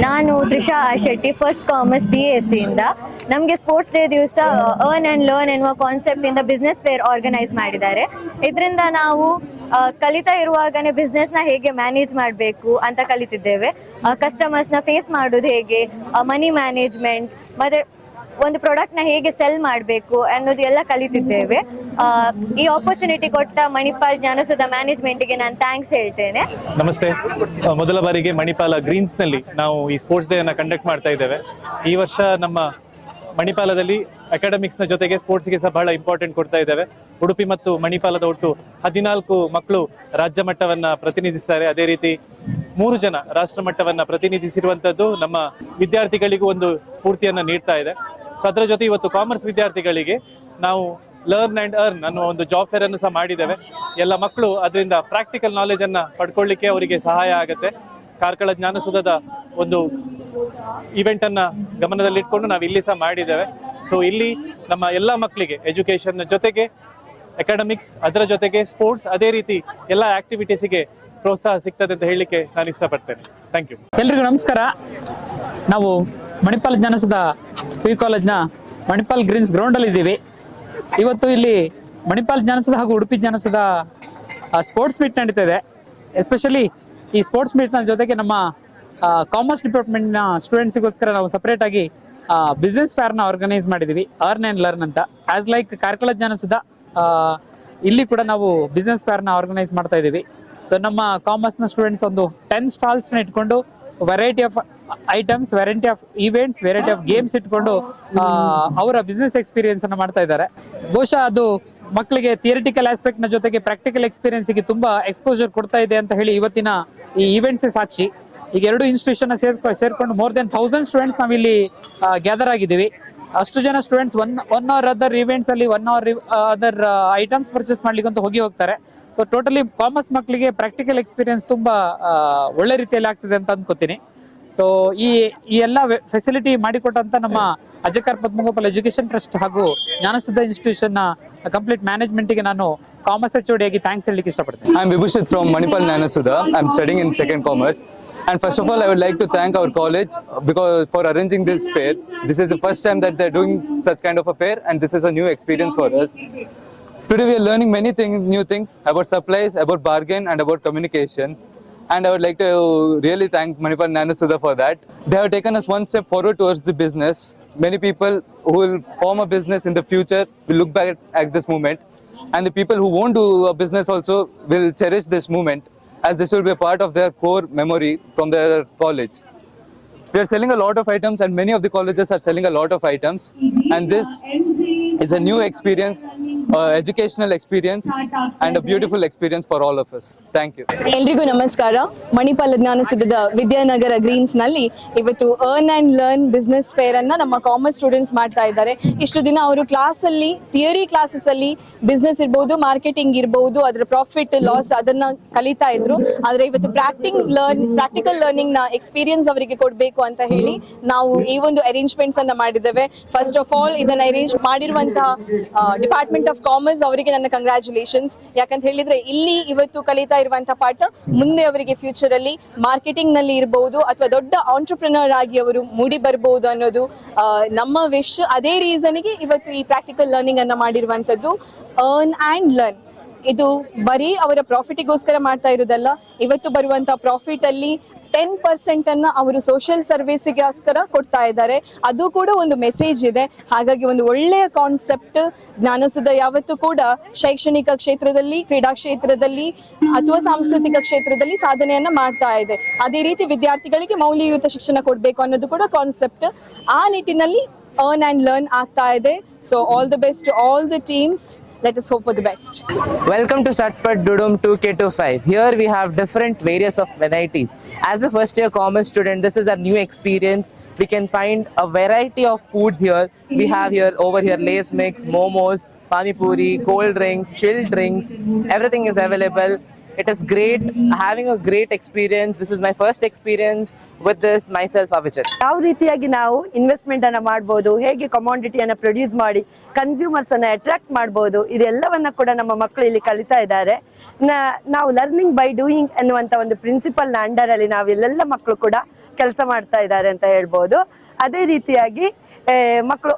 ನಾನು Trisha Shetty first commerce B S ಇಂದ. ನಮಗೆ ಸ್ಪೋರ್ಟ್ಸ್ ಡೇ ದಿವಸ ಅರ್ನ್ ಆ್ಯಂಡ್ ಲರ್ನ್ ಎನ್ನುವ ಕಾನ್ಸೆಪ್ಟ್ ಇಂದ ಬಿಸ್ನೆಸ್ ಫೇರ್ ಆರ್ಗನೈಸ್ ಮಾಡಿದ್ದಾರೆ. ಇದರಿಂದ ನಾವು ಆ, ಕಲಿತಾ ಇರುವಾಗನೇ ಬಿಸ್ನೆಸ್ನ ಹೇಗೆ ಮ್ಯಾನೇಜ್ ಮಾಡಬೇಕು ಅಂತ ಕಲಿತಿದ್ದೇವೆ. ಕಸ್ಟಮರ್ಸ್ನ ಫೇಸ್ ಮಾಡೋದು ಹೇಗೆ? ಮನಿ ಮ್ಯಾನೇಜ್ಮೆಂಟ್ ಮತ್ತೆ ಒಂದು ಪ್ರಾಡಕ್ಟ್ನ ಹೇಗೆ ಸೆಲ್ ಮಾಡಬೇಕು ಅನ್ನೋದು ಎಲ್ಲ ಕಲಿತಿದ್ದೇವೆ. ಈ ಆಪರ್ಚುನಿಟಿ ಕೊಟ್ಟ ಮಣಿಪಾಲ್ ಜ್ಞಾನಸೂದ ಮ್ಯಾನೇಜ್ಮೆಂಟ್ಗೆ ನಾನು ಥ್ಯಾಂಕ್ಸ್ ಹೇಳ್ತೇನೆ. ನಮಸ್ತೆ. ಮೊದಲ ಬಾರಿಗೆ ಮಣಿಪಾಲ ಗ್ರೀನ್ಸ್ನಲ್ಲಿ ನಾವು ಈ ಸ್ಪೋರ್ಟ್ಸ್ ಡೇ ಅನ್ನ ಕಂಡಕ್ಟ್ ಮಾಡ್ತಾ ಇದ್ದೇವೆ. ಈ ವರ್ಷ ನಮ್ಮ ಮಣಿಪಾಲದಲ್ಲಿ ಅಕಾಡೆಮಿಕ್ಸ್ನ ಜೊತೆಗೆ ಸ್ಪೋರ್ಟ್ಸ್ಗೆ ಸಹ ಬಹಳ ಇಂಪಾರ್ಟೆಂಟ್ ಕೊಡ್ತಾ ಇದ್ದೇವೆ. ಉಡುಪಿ ಮತ್ತು ಮಣಿಪಾಲದ ಒಟ್ಟು ಹದಿನಾಲ್ಕು ಮಕ್ಕಳು ರಾಜ್ಯ ಮಟ್ಟವನ್ನ ಪ್ರತಿನಿಧಿಸ್ತಾರೆ. ಅದೇ ರೀತಿ ಮೂರು ಜನ ರಾಷ್ಟ್ರ ಮಟ್ಟವನ್ನ ಪ್ರತಿನಿಧಿಸಿರುವಂತದ್ದು ನಮ್ಮ ವಿದ್ಯಾರ್ಥಿಗಳಿಗೂ ಒಂದು ಸ್ಫೂರ್ತಿಯನ್ನ ನೀಡ್ತಾ ಇದೆ. ಸೊ ಅದರ ಜೊತೆ ಇವತ್ತು ಕಾಮರ್ಸ್ ವಿದ್ಯಾರ್ಥಿಗಳಿಗೆ ನಾವು ಲರ್ನ್ ಅಂಡ್ ಅರ್ನ್ ಅನ್ನುವ ಒಂದು ಜಾಬ್ ಫೇರ್ ಅನ್ನು ಸಹ ಮಾಡಿದ್ದೇವೆ. ಎಲ್ಲ ಮಕ್ಕಳು ಅದರಿಂದ ಪ್ರಾಕ್ಟಿಕಲ್ ನಾಲೆಜ್ ಅನ್ನ ಪಡ್ಕೊಳ್ಳಿಕ್ಕೆ ಅವರಿಗೆ ಸಹಾಯ ಆಗುತ್ತೆ. ಕಾರ್ಕಳ ಜ್ಞಾನಸುಧದ ಒಂದು ಇವೆಂಟ್ ಅನ್ನ ಗಮನದಲ್ಲಿಟ್ಕೊಂಡು ನಾವು ಇಲ್ಲಿ ಸಹ ಮಾಡಿದ್ದೇವೆ. ಸೊ ಇಲ್ಲಿ ನಮ್ಮ ಎಲ್ಲ ಮಕ್ಕಳಿಗೆ ಎಜುಕೇಶನ್ ಜೊತೆಗೆ ಅಕಾಡೆಮಿಕ್ಸ್ ಅದರ ಜೊತೆಗೆ ಸ್ಪೋರ್ಟ್ಸ್ ಅದೇ ರೀತಿ ಎಲ್ಲ ಆಕ್ಟಿವಿಟೀಸಿಗೆ ಪ್ರೋತ್ಸಾಹ ಸಿಗ್ತದೆ ಅಂತ ಹೇಳಲಿಕ್ಕೆ ನಾನು ಇಷ್ಟಪಡ್ತೇನೆ. ಥ್ಯಾಂಕ್ ಯು ಎಲ್ರಿಗೂ ನಮಸ್ಕಾರ. ನಾವು ಮಣಿಪಾಲ್ ಜ್ಞಾನಸದ ಪಿ ಕಾಲೇಜ್ನ ಮಣಿಪಾಲ್ ಗ್ರೀನ್ಸ್ ಗ್ರೌಂಡಲ್ಲಿ ಇದ್ದೀವಿ. ಇವತ್ತು ಇಲ್ಲಿ ಮಣಿಪಾಲ್ ಜ್ಞಾನಸದ ಹಾಗೂ ಉಡುಪಿ ಜ್ಞಾನಸದ ಸ್ಪೋರ್ಟ್ಸ್ ಮೀಟ್ ನಡೀತಾ ಇದೆ. ಎಸ್ಪೆಷಲಿ ಈ ಸ್ಪೋರ್ಟ್ಸ್ ಮೀಟ್ನ ಜೊತೆಗೆ ನಮ್ಮ ಕಾಮರ್ಸ್ ಡಿಪಾರ್ಟ್ಮೆಂಟ್ನ ಸ್ಟೂಡೆಂಟ್ಸಿಗೋಸ್ಕರ ನಾವು ಸಪ್ರೇಟ್ ಆಗಿ ಬಿಸ್ನೆಸ್ ಫೇರ್ನ ಆರ್ಗನೈಸ್ ಮಾಡಿದ್ದೀವಿ. ಅರ್ನ್ ಆ್ಯಂಡ್ ಲರ್ನ್ ಅಂತ. ಆಸ್ ಲೈಕ್ ಕಾರ್ಕಳ ಜ್ಞಾನಸುಧ ಇಲ್ಲಿ ಕೂಡ ನಾವು ಬಿಸ್ನೆಸ್ ಫೇರ್ನ ಆರ್ಗನೈಸ್ ಮಾಡ್ತಾ ಇದ್ದೀವಿ. ಸೊ ನಮ್ಮ ಕಾಮರ್ಸ್ನ ಸ್ಟೂಡೆಂಟ್ಸ್ ಒಂದು ಟೆನ್ ಸ್ಟಾಲ್ಸ್ನ ಇಟ್ಕೊಂಡು variety of items variety of events variety of games ಇಟ್ಕೊಂಡು ಅವರ ಬಿಸ್ನೆಸ್ ಎಕ್ಸ್ಪೀರಿಯನ್ಸ್ ಅನ್ನ ಮಾಡ್ತಾ ಇದ್ದಾರೆ. ಬಹುಶಃ ಅದು ಮಕ್ಕಳಿಗೆ ಥಿಯರಿಟಿಕಲ್ ಆಸ್ಪೆಕ್ಟ್ನ ಜೊತೆಗೆ ಪ್ರಾಕ್ಟಿಕಲ್ ಎಕ್ಸ್ಪೀರಿಯನ್ಸ್ಗೆ ತುಂಬಾ ಎಕ್ಸ್ಪೋಜರ್ ಕೊಡ್ತಾ ಇದೆ ಅಂತ ಹೇಳಿ ಇವತ್ತಿನ ಈ ಇವೆಂಟ್ಸ್ ಸಾಕ್ಷಿ. ಈಗ ಎರಡು ಇನ್ಸ್ಟಿಟ್ಯೂಷನ್ ಸೇರ್ಕೊ, ಸೇರ್ಕೊಂಡು ಮೋರ್ ದೆನ್ ಥೌಸಂಡ್ ಸ್ಟೂಡೆಂಟ್ಸ್ ನಾವಿಲ್ಲಿ ಗ್ಯಾದರ್ ಆಗಿದ್ದೀವಿ. ಅಷ್ಟು ಜನ students one one or other events ಅಲ್ಲಿ one or other items purchase ಮಾಡ್ಲಿಕ್ಕೆ ಅಂತ ಹೋಗಿ ಹೋಗ್ತಾರೆ. ಸೊ ಟೋಟಲಿ ಕಾಮರ್ಸ್ ಮಕ್ಕಳಿಗೆ ಪ್ರಾಕ್ಟಿಕಲ್ ಎಕ್ಸ್ಪೀರಿಯನ್ಸ್ ತುಂಬಾ ಒಳ್ಳೆ ರೀತಿಯಲ್ಲಿ ಆಗ್ತಿದೆ ಅಂತ ಅನ್ಕೋತೀನಿ. ಸೊ ಈ ಈ ಎಲ್ಲ ಫೆಸಿಲಿಟಿ ಮಾಡಿಕೊಟ್ಟಂತ ನಮ್ಮ ಅಜಕಾರ್ ಪದ್ಮಗೋಪಾಲ್ ಎಜುಕೇಶನ್ ಟ್ರಸ್ಟ್ ಹಾಗೂ ಜ್ಞಾನಸುದ್ಧ ಇನ್ಸ್ಟಿಟ್ಯೂಷನ್ನ ಕಂಪ್ಲೀಟ್ ಮ್ಯಾನೇಜ್ಮೆಂಟ್ ಗೆ ನಾನು ಕಾಮರ್ಸ್ ಎಚ್ ಆಗಿ ಥ್ಯಾಂಕ್ಸ್ ಹೇಳಲಿಕ್ಕೆ ಇಷ್ಟಪಡ್ತೀನಿ I'm Vibhushit from Manipal Nanasudha. I'm studying in second commerce. And first of all, I would like to thank our college because for arranging this fair. This is the first time that they're doing such kind of a fair, and this is a new experience for us. Today we are learning many things, new things about supplies, about bargain, and about communication. And I would like to really thank Manipal Nanasudha for that. They have taken us one step forward towards the business. Many people who will form a business in the future will look back at this moment and the people who won't do a business also will cherish this moment as this will be a part of their core memory from their college we are selling a lot of items and many of the colleges are selling a lot of items and this is a new experience uh, experience and and a beautiful experience for all of us. Thank you. ಎಲ್ರಿಗೂ ನಮಸ್ಕಾರ. ಮಣಿಪಾಲ ಜ್ಞಾನಸುಧದ ವಿದ್ಯಾನಗರ ಗ್ರೀನ್ಸ್ನಲ್ಲಿ ಇವತ್ತು earn and learn business fair ಅನ್ನ ನಮ್ಮ commerce students ಮಾಡ್ತಾ ಇದ್ದಾರೆ. ಇಷ್ಟು ದಿನ ಅವರು ಕ್ಲಾಸ್ ಅಲ್ಲಿ ಥಿಯರಿ ಕ್ಲಾಸಸ್ ಅಲ್ಲಿ ಬಿಸ್ನೆಸ್ ಇರ್ಬೋದು ಮಾರ್ಕೆಟಿಂಗ್ ಇರಬಹುದು ಅದರ ಪ್ರಾಫಿಟ್ ಲಾಸ್ ಅದನ್ನ ಕಲಿತಾ ಇದ್ರು. ಆದ್ರೆ ಇವತ್ತು ಪ್ರಾಕ್ಟಿಂಗ್ ಲರ್ನ್ ಪ್ರಾಕ್ಟಿಕಲ್ ಲರ್ನಿಂಗ್ನ ಎಕ್ಸ್ಪೀರಿಯನ್ಸ್ ಅವರಿಗೆ ಕೊಡಬೇಕು ಅಂತ ಹೇಳಿ ನಾವು ಈ ಒಂದು ಅರೇಂಜ್ಮೆಂಟ್ಸ್ ಅನ್ನ ಮಾಡಿದ್ದೇವೆ. ಫಸ್ಟ್ ಆಫ್ ಆಲ್ ಇದನ್ನ ಅರೇಂಜ್ ಮಾಡಿರುವಂತಹ ಡಿಪಾರ್ಟ್ಮೆಂಟ್ ಆಫ್ ಕಾಮರ್ಸ್ ಅವರಿಗೆ ನನ್ನ ಕಂಗ್ರ್ಯಾಚುಲೇಷನ್ಸ್ ಯಾಕಂತ ಹೇಳಿದ್ರೆ ಇಲ್ಲಿ ಇವತ್ತು ಕಲಿತಾ ಇರುವಂತಹ ಪಾಠ ಮುಂದೆ ಅವರಿಗೆ ಫ್ಯೂಚರ್ ಅಲ್ಲಿ ಮಾರ್ಕೆಟಿಂಗ್ನಲ್ಲಿ ಇರಬಹುದು ಅಥವಾ ದೊಡ್ಡ ಆಂಟರ್ಪ್ರಿನರ್ ಆಗಿ ಅವರು ಮೂಡಿ ಬರಬಹುದು ಅನ್ನೋದು ನಮ್ಮ ವಿಶ್ ಅದೇ ರೀಸನ್ಗೆ ಇವತ್ತು ಈ ಪ್ರಾಕ್ಟಿಕಲ್ ಲರ್ನಿಂಗ್ ಅನ್ನ ಮಾಡಿರುವಂತದ್ದು ಅರ್ನ್ ಅಂಡ್ ಲರ್ನ್ ಇದು ಬರೀ ಅವರ ಪ್ರಾಫಿಟಿಗೋಸ್ಕರ ಮಾಡ್ತಾ ಇರೋದಲ್ಲ ಇವತ್ತು ಬರುವಂತ ಪ್ರಾಫಿಟ್ ಅಲ್ಲಿ ಟೆನ್ ಪರ್ಸೆಂಟ್ ಅನ್ನ ಅವರು ಸೋಷಿಯಲ್ ಸರ್ವಿಸ್ಗೋಸ್ಕರ ಕೊಡ್ತಾ ಇದ್ದಾರೆ. ಅದು ಕೂಡ ಒಂದು ಮೆಸೇಜ್ ಇದೆ. ಹಾಗಾಗಿ ಒಂದು ಒಳ್ಳೆಯ ಕಾನ್ಸೆಪ್ಟ್ ಜ್ಞಾನಸುಧ ಯಾವತ್ತೂ ಕೂಡ ಶೈಕ್ಷಣಿಕ ಕ್ಷೇತ್ರದಲ್ಲಿ, ಕ್ರೀಡಾ ಕ್ಷೇತ್ರದಲ್ಲಿ ಅಥವಾ ಸಾಂಸ್ಕೃತಿಕ ಕ್ಷೇತ್ರದಲ್ಲಿ ಸಾಧನೆಯನ್ನ ಮಾಡ್ತಾ ಇದೆ. ಅದೇ ರೀತಿ ವಿದ್ಯಾರ್ಥಿಗಳಿಗೆ ಮೌಲ್ಯಯುತ ಶಿಕ್ಷಣ ಕೊಡಬೇಕು ಅನ್ನೋದು ಕೂಡ ಕಾನ್ಸೆಪ್ಟ್ ಆ ನಿಟ್ಟಿನಲ್ಲಿ ಅರ್ನ್ ಅಂಡ್ ಲರ್ನ್ ಆಗ್ತಾ ಇದೆ. So all the best all the teams let us hope for the best Welcome to Satpat Dudum 2K25. Here we have different various of varieties. As a first year commerce student, this is a new experience. We can find a variety of foods here. We have here over here lace mix, momos, pani puri, cold drinks, chilled drinks. Everything is available. It is great having a great experience. This is my first experience with this myself, Avijit. ಯಾವ ರೀತಿಯಾಗಿ ನಾವು investment ಅನ್ನ ಮಾಡಬಹುದು ಹೇಗೆ ಕಮಾಡಿಟಿಯನ್ನ produce ಮಾಡಿ consumers ಅನ್ನ attract ಮಾಡಬಹುದು ಇದೆಲ್ಲವನ್ನ ಕೂಡ ನಮ್ಮ ಮಕ್ಕಳು ಇಲ್ಲಿ ಕಲಿತಾ ಇದ್ದಾರೆ ನಾವು ಲರ್ನಿಂಗ್ ಬೈ ಡೂಯಿಂಗ್ ಎನ್ನುವಂತ ಒಂದು ಪ್ರಿನ್ಸಿಪಲ್ ಅಂಡರ್ ಅಲ್ಲಿ ನಾವು ಎಲ್ಲೆಲ್ಲ ಮಕ್ಕಳು ಕೂಡ ಕೆಲಸ ಮಾಡ್ತಾ ಇದ್ದಾರೆ ಅಂತ ಹೇಳ್ಬೋದು ಅದೇ ರೀತಿಯಾಗಿ ಮಕ್ಕಳು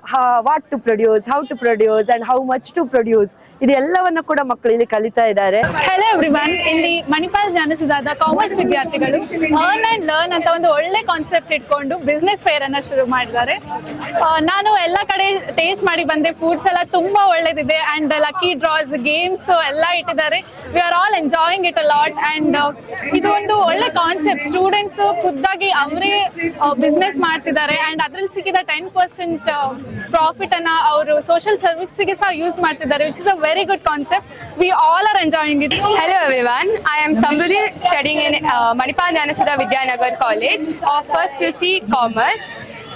what to produce how to produce and how much to produce ಇದೆಲ್ಲವನ್ನ ಕೂಡ ಮಕ್ಕಳು ಇಲ್ಲಿ ಕಲಿತಾ ಇದ್ದಾರೆ. ಹಲೋ ಎವ್ರಿವನ್ ಇಲ್ಲಿ ಮಣಿಪಾಲ್ ಜ್ಞಾನಿಸಿದಾದ ಕಾಮರ್ಸ್ ವಿದ್ಯಾರ್ಥಿಗಳು ಅರ್ನ್ ಅಂಡ್ ಲರ್ನ್ ಅಂತ ಒಂದು ಒಳ್ಳೆ ಕಾನ್ಸೆಪ್ಟ್ ಇಟ್ಕೊಂಡು ಬಿಸ್ನೆಸ್ ಫೇರ್ ಅನ್ನ ಶುರು ಮಾಡಿದ್ದಾರೆ. ನಾನು ಎಲ್ಲ ಕಡೆ ಟೇಸ್ಟ್ ಮಾಡಿ ಬಂದೆ ಫುಡ್ಸ್ ಎಲ್ಲ ತುಂಬಾ ಒಳ್ಳೇದಿದೆ ಅಂಡ್ ಲಕ್ಕಿ ಡ್ರಾಸ್ ಗೇಮ್ಸ್ ಎಲ್ಲ ಇಟ್ಟಿದ್ದಾರೆ. We are all enjoying it a lot and ಇದು ಒಂದು ಒಳ್ಳೆ ಕಾನ್ಸೆಪ್ಟ್ ಸ್ಟೂಡೆಂಟ್ಸ್ ಖುದ್ದಾಗಿ ಅವರೇ ಬಿಸ್ನೆಸ್ ಮಾಡ್ತಿದ್ದಾರೆ ಅಂಡ್ ಅದ್ರಲ್ಲಿ ಸಿಕ್ಕಿದ ಟೆನ್ ಪರ್ಸೆಂಟ್ ಪ್ರಾಫಿಟ್ ಅನ್ನ ಅವರು ಸೋಷಿಯಲ್ ಸರ್ವಿಸ್ಗೆ ಸಹ ಯೂಸ್ ಮಾಡ್ತಿದ್ದಾರೆ which is a very good concept we all are enjoying it hello everyone I am Samri studying in Manipal Jnanasudha Vidyanagar college of first U C commerce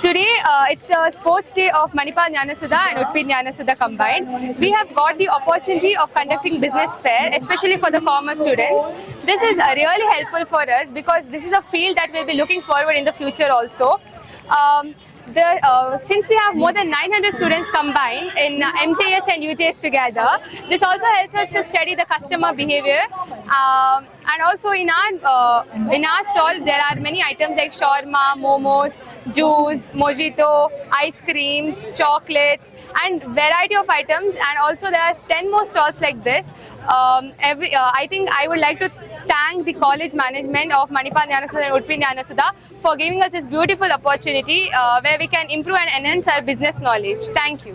Today uh, it's the sports day of Manipal Jnanasuda and Utpid Jnanasuda combined. We have got the opportunity of conducting business fair, especially for the commerce students. This is uh, really helpful for us because this is a field that we'll be looking forward in the future also. Um, the, uh, since we have more than 900 students combined in uh, MJS and UJS together, this also helps us to study the customer behavior. Um, and also in our uh, in our stall, there are many items like shawarma, momos, juice, mojito, ice creams, chocolates, and variety of items. And also there are 10 more stalls like this. Um, every, uh, I think I would like to thank the college management of Manipal Jnanasuda and Utpin Jnanasuda for giving us this beautiful opportunity uh, where we can improve and enhance our business knowledge. Thank you.